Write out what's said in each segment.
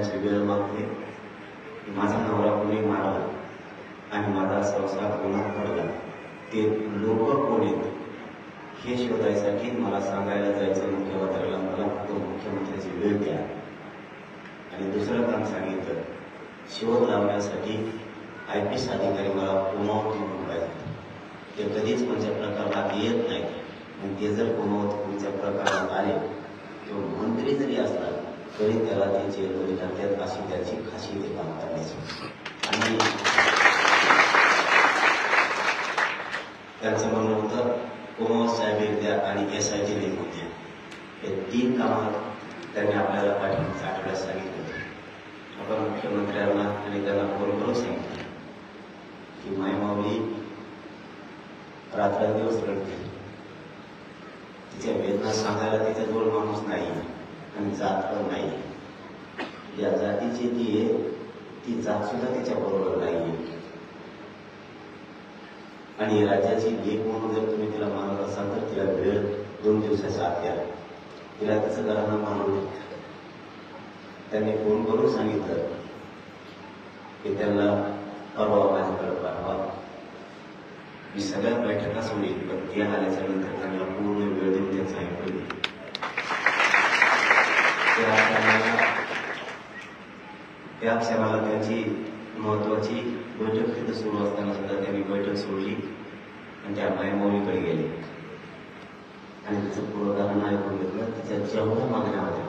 लोकांची वेळ माझा नवरा कोणी मारला आणि माझा संसार कोणात पडला ते लोक कोण आहेत? हे शोधायसाठी मला सांगायला जायचं मुख्यमंत्र्याला. मला फक्त मुख्यमंत्र्याची वेळ द्या. आणि दुसरं काम सांगितलं. शोध लावण्यासाठी आय पी एस अधिकारी मला कुमावती म्हणून पाहिजे ते कधीच कोणत्या प्रकारात येत नाही. आणि ते जर कुमावत कोणत्या प्रकारात आले किंवा मंत्री जरी असला तरी त्याला ते जेलमध्ये टाकतात अशी त्याची खाशी ते काम करण्याची आणि त्यांचं म्हणणं होतं कुमावत साहेब एक द्या आणि एस आय टी लेख होते हे तीन कामात त्यांनी आपल्याला पाठिंबा आठवड्यात सांगितलं होतं आपण मुख्यमंत्र्यांना आणि त्यांना फोन करून सांगितलं की मायमावली रात्रंदिवस रडते तिच्या वेदना सांगायला तिच्याजवळ माणूस नाही आणि जात पण नाही. या जातीची ती आहे ती जात सुद्धा तिच्या बरोबर नाही आणि राज्याची लेख म्हणून जर तुम्ही तिला मानत असाल तर तिला वेळ दोन दिवसाच्या आत द्या तिला तिचं घरांना मानवलं त्यांनी फोन करून सांगितलं की त्यांना परवा माझ्याकडे पाठवा. मी सगळ्या बैठका सोडली पण ते आल्याच्यानंतर त्यांना पूर्ण वेळ देऊन त्यांचं ऐकून त्या त्या क्षणाला त्यांची महत्वाची बैठक तिथं सुरू असताना सुद्धा त्यांनी बैठक सोडली आणि त्या मायमौलीकडे गेले. आणि तिचं पूर्वकारण ऐकून घेतलं तिच्या जेवढ्या मागण्या होत्या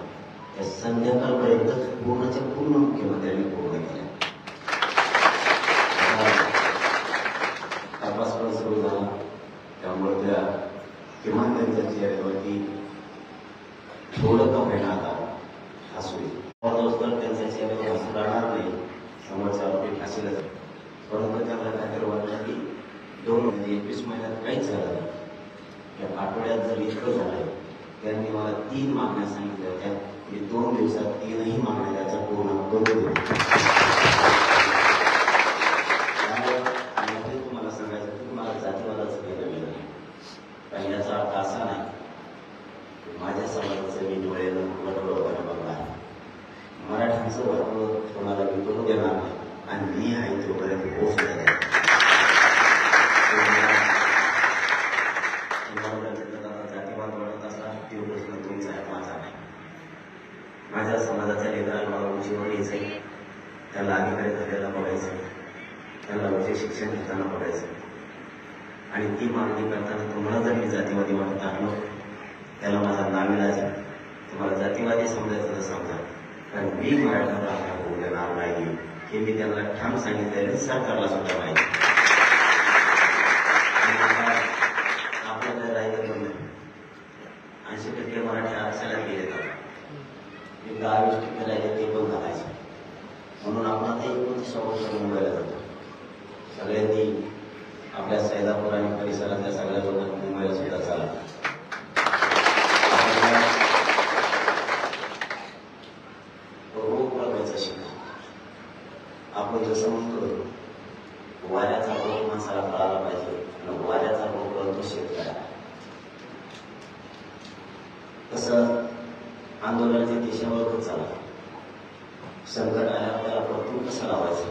त्या संध्याकाळपर्यंत पूर्णच्या पूर्ण मुख्यमंत्र्यांनी पूर्ण केल्या. आता तपास पण सुरू झाला. त्यामुळे त्या किमान त्यांच्या चेहऱ्यावरती थोडं का होईना आता हसू येईल. तर त्यांच्या राहणार नाही. समोरच्या आरोपी फाशीला परंतु त्याला काहीतरी वाटलं की दोन म्हणजे एकवीस महिन्यात काहीच झालं नाही. त्या आठवड्यात जर इतकं झालंय त्यांनी मला तीन मागण्या सांगितल्या होत्या. म्हणजे दोन दिवसात तीनही मागण्या त्याचा पूर्ण करून दिल्या त्यामुळे यामध्ये तुम्हाला सांगायचं की तुम्हाला जातीवादाचं काही नवीन नाही पण याचा अर्थ असा नाही की माझ्या समाजाचं मी डोळ्यानं वटवळ वगैरे बघणार मराठ्यांचं वटवळ कोणाला मी करू देणार नाही आणि मी आहे तोपर्यंत पोहोचणार जातीवाद वाढत असला तो प्रश्न तुमचा आहे माझा नाही. माझ्या समाजाच्या लेकराला मला उंचीवर यायचंय त्याला अधिकारी झालेला बघायचं त्याला उच्च शिक्षण घेताना बघायचं आणि ती मागणी करताना तुम्हाला जर मी जातीवादी वाटत आलो त्याला माझा नाविलाज आहे. तुम्हाला जातीवादी समजायचं तर समजा. कारण मी मराठा ब्राह्मण होऊ देणार नाही हे मी त्यांना ठाम सांगितलेलं सरकारला सुद्धा माहिती आणि राहिलं पण नाही ऐंशी टक्के मराठी आरक्षणात गेले जातात. एक दहा टक्के राहिले ते पण घालायचे म्हणून आपण आता एकोणतीस ऑगस्टला मुंबईला जातो. सगळ्यांनी आपल्या सैदापूर आणि परिसरातल्या सगळ्या लोकांनी मुंबईला सुद्धा चालतात आपल्याला रोग बघायचा शिका आपण जसं म्हणतो वाऱ्याचा रोग माणसाला कळाला पाहिजे आणि वाऱ्याचा रोग कळतो शेतकऱ्याला. तसं आंदोलनाच्या दिशा चाला संकट आल्यावर त्याला परतून कसं लावायचं?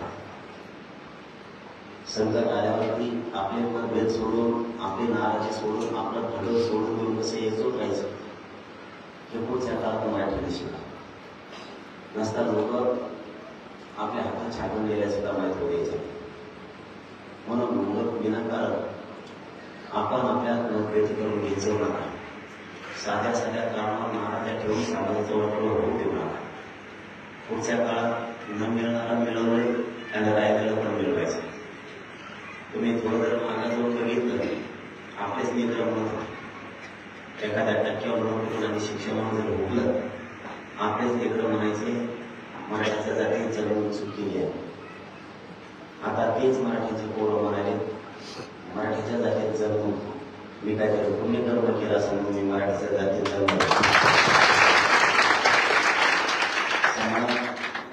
संकट आल्यावरती आपले मतभेद सोडून आपले नाराजी सोडून आपलं भलं सोडून देऊन कसं एकजूट राहायचं? हे पुढच्या काळात मराठीने शिका नसता लोक आपल्या हातात छाटून गेल्या सुद्धा माहीत द्यायचे म्हणून मुलं विनाकारण आपण आपल्या नोकरीची करून घ्यायचं नका साध्या साध्या कारणावर महाराजा ठेवून समाजाचं वाटलं होऊ देऊ नका पुढच्या काळात न मिळणारा मिळवणे त्यांना राहिलेलं पण मिळवायचं. तुम्ही थोडं जर मागाजवळ बघितलं आपलेच मित्र म्हणून एखाद्या टक्क्यावर नोकरी आणि शिक्षण जर होऊ आपलेच लेकरं म्हणायचे मराठीच्या जातीत केली आहे. आता तेच मराठीचे पोरं म्हणाले मराठीच्या जातीत जगून मी काहीतरी पुण्यकर्म केलं असं म्हणून मी मराठीच्या जातीत जगलो समाज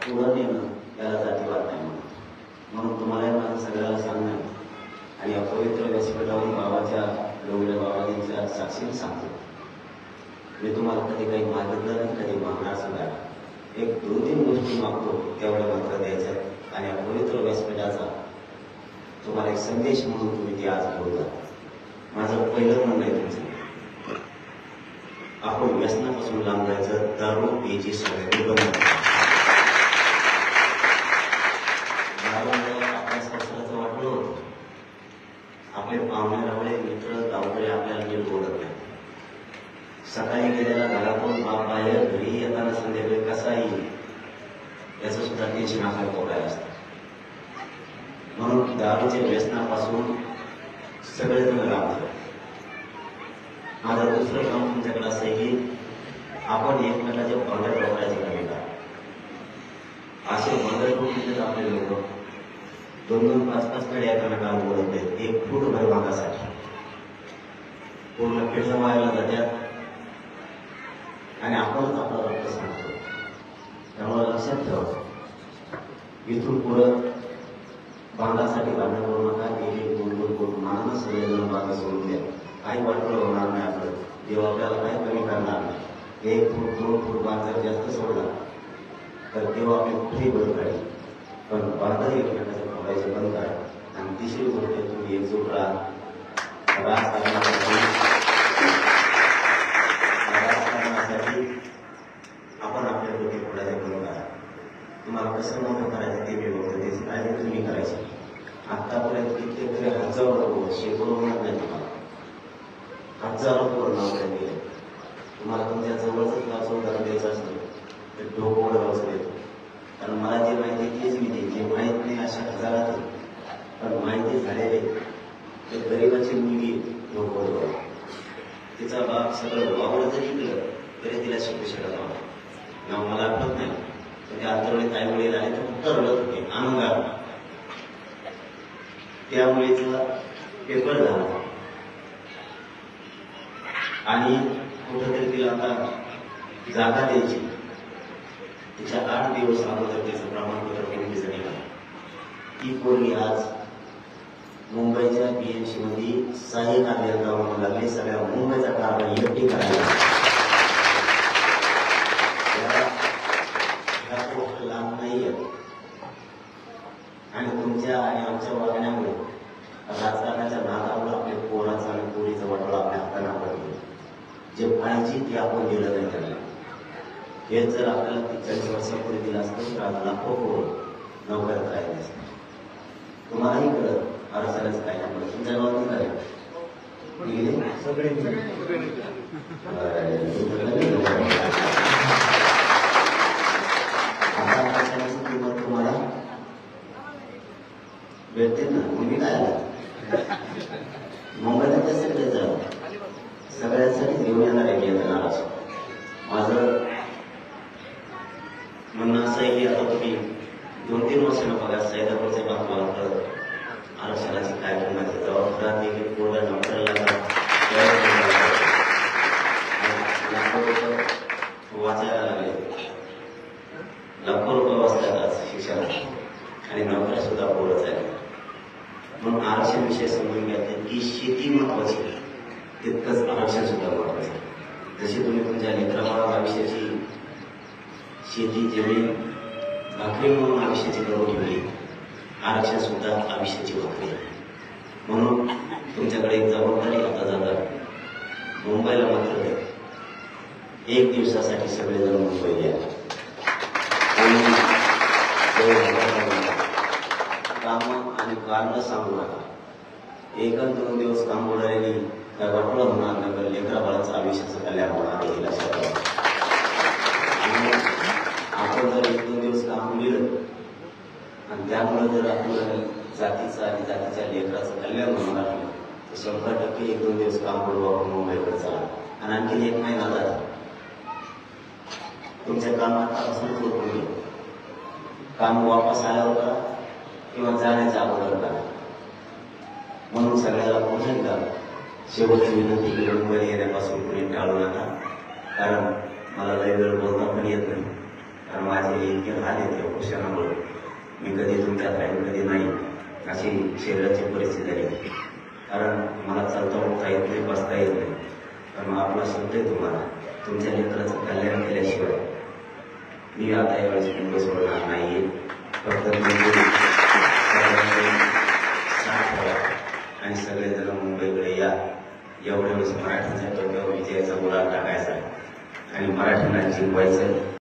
पुढं नेणं याला जातीवाद नाही म्हणून. म्हणून तुम्हाला माझं सगळ्याला सांगणं आणि या पवित्र व्यासपीठावरून बाबाच्या डोंगरे बाबाजींच्या साक्षीने सांगतो. मी तुम्हाला कधी काही मागितलं नाही कधी मागणार सुद्धा एक दोन तीन गोष्टी मागतो तेवढ्या मात्र द्यायच्या आणि या पवित्र व्यासपीठाचा तुम्हाला एक संदेश म्हणून तुम्ही ते आज बोलता. माझं पहिलं म्हणणं आहे तुमचं. आपण व्यसनापासून लांब जायचं दारू प्यायची सगळ्यांनी बंद दारू आपल्या संसाराचं वाटलं होतं आपले पाहुणे रावळे मित्र गावकडे आपल्याला नीट बोलत नाही सकाळी गेलेला घरातून बाप बाहेर घरी येताना संध्याकाळी कसा येईल याचं सुद्धा टेन्शन नाकार पोटायला असतं. म्हणून दारूच्या व्यसनापासून सगळेजण जण झाले. माझं दुसरं काम तुमच्याकडे असं की आपण एकमेकाच्या भांडण वापरायचे कमी का? असे भांडण कुठे आपले लोक दोन दोन पाच पाच कडे एकमेकाला बोलत आहेत एक फूट भर भागासाठी पूर्ण पिढ्या व्हायला जात्यात आणि आपणच आपला रक्त सांगतो त्यामुळे लक्षात ठेवा इथून पुढं बांधासाठी भांडण करू नका एक दोन दोन करून मानानं सगळेजण बांधा सोडून द्या काही वाटलं होणार नाही आपलं देव आपल्याला काही कमी करणार नाही एक फूट दोन फूट बांध जर जास्त सोडला तर देव आपले कुठेही बरं काढेल पण बांधा एकमेकाच्या फोडायचे बंद करा आणि तिसरी गोष्ट तुम्ही एकजूट राहा राजकारणासाठी राजकारणासाठी आपण आपल्या डोके फोडायचे बंद करा तुम्हाला कसं मोठं करायचं ते मी ते त्याची तुम्ही करायची. आतापर्यंत कित्येक हजारो लोक शेकडो होणार नाही तुम्हाला. हजारो पूर्ण आपल्या गेले. तुम्हाला तुमच्या जवळच गावचं उदाहरण द्यायचं असतं तर डोकं गावचं देतो कारण मला जे माहिती तीच तेच मी दे जे माहीत नाही अशा हजारात पण माहिती झालेले ते गरीबाची मुलगी डोकं तिचा बाप सगळं वावर जरी केलं तरी तिला शिकू शकत नव्हता मला आठवत नाही. म्हणजे पण त्या अंतरवळी वडील आले तर फक्त रडत होते. आनंद त्यामुळे तिला पेपर झाला. आणि कुठंतरी तिला आता जागा द्यायची. तिच्या आठ दिवस अगोदर तिचं प्रमाणपत्र पोलीस निघालं ती पोरगी आज मुंबईच्या पीएमसी मध्ये सहाय्यक अभियंता म्हणून लागली सगळ्या मुंबईचा कारभार एकटी करायला या- ह्या गोष्ट लांब नाही आणि तुमच्या आणि आमच्या वागण्यामुळे. राजकारणाच्या नादामुळे आपल्या पोराचा आणि पोरीचा वाटोळा आपल्या हाताने आपण जे पाहिजे ते आपण दिलं नाही त्यांना. हेच जर आपल्याला चाळीस वर्षापूर्वी दिलं असतं तर आज लाखो पोर नोकऱ्यात राहिले असते तुम्हालाही कळत अडचणच काय नाही तुमच्या गावात गेले सगळे आता आरक्षणाची किंमत तुम्हाला भेटते ना तुम्ही काय आला मुंबईला कसं जायचं सगळ्यांसाठी घेऊन येणार आहे मी येणार असं माझं म्हणणं असं आहे की आता तुम्ही दोन तीन वर्षानं बघा सैदापूरच्या बाजूला कळत आरक्षणाची काय किंमत आहे जबाबदार देखील पूर्ण नोकऱ्याला लागतात. त्यावेळेस लाखो लोक वाचायला लागले लाखो रुपये वाचतात आज शिक्षणात आणि नोकऱ्या सुद्धा पोरच आहे म्हणून आरक्षण विषय समजून घ्यायचे की शेती आहे तितकंच आरक्षण सुद्धा महत्वाचं आहे. जशी तुम्ही तुमच्या लेकराबाळा आयुष्याची शेती जमीन भाकरी म्हणून आयुष्याची करून ठेवली आरक्षण सुद्धा आयुष्याची भाकरी आहे. म्हणून तुमच्याकडे एक जबाबदारी आता जातात मुंबईला मात्र एक दिवसासाठी सगळेजण मुंबईला या काम आणि कारण सांगू नका एकच दोन दिवस काम बोलायला काय वाटलं होणार नाही लेकरा बाळाचं आयुष्याचं कल्याण होणार आहे लक्षात आपण जर एक दोन दिवस काम केलं आणि त्यामुळे जर आपलं जातीचं आणि जातीच्या लेकराचं कल्याण होणार आहे तर शंभर टक्के एक दोन दिवस काम करू आपण मुंबईकडे चला. आणि आणखी एक महिना झाला. तुमच्या कामात आतापासून होत होईल काम वापस आल्यावर करा किंवा जाण्याच्या अगोदर करा. सगळ्याला पुन्हा एकदा शेवटची विनंती की मुंबईला येण्यापासून कुणी टाळू नका. कारण मला लय वेळ बोलता पण येत नाही. कारण माझे इतके हाल येते उपोषणामुळे मी कधी तुमच्यात राहीन कधी नाही. अशी शरीराची परिस्थिती आहे. कारण मला चालता उठता येत नाही बसता येत नाही. पण मग आपला शब्द आहे तुम्हाला. तुमच्या लेकराचं कल्याण केल्याशिवाय. मी आता यावेळेस मुंबई सोडणार नाहीये. फक्त मुंबई सगळ्यांनी साथ ठेवा आणि सगळेजण मुंबईकडे या एवढ्या वेळेस म्हणजे मराठीच्या डोक्यावर विजयाचा गुलाल टाकायचा आणि मराठीला जिंकवायचं